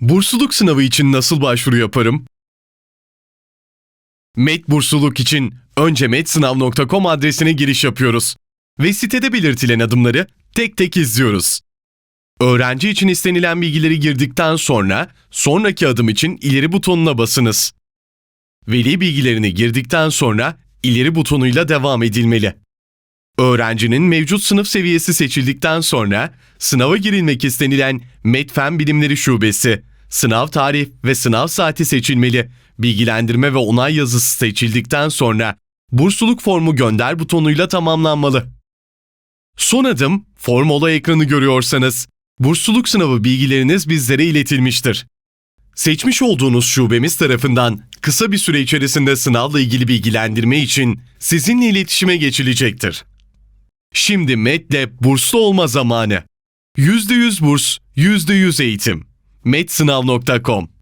Bursluluk sınavı için nasıl başvuru yaparım? MET bursluluk için önce metslav.com adresine giriş yapıyoruz ve sitede belirtilen adımları tek tek izliyoruz. Öğrenci için istenilen bilgileri girdikten sonra sonraki adım için ileri butonuna basınız. Veli bilgilerini girdikten sonra ileri butonuyla devam edilmeli. Öğrencinin mevcut sınıf seviyesi seçildikten sonra sınava girilmek istenilen MET Fen Bilimleri Şubesi, sınav tarih ve sınav saati seçilmeli. Bilgilendirme ve onay yazısı seçildikten sonra bursluluk formu gönder butonuyla tamamlanmalı. Son adım form ola ekranı görüyorsanız bursluluk sınavı bilgileriniz bizlere iletilmiştir. Seçmiş olduğunuz şubemiz tarafından kısa bir süre içerisinde sınavla ilgili bilgilendirme için sizinle iletişime geçilecektir. Şimdi MET'le burslu olma zamanı. %100 burs, %100 eğitim. metslav.com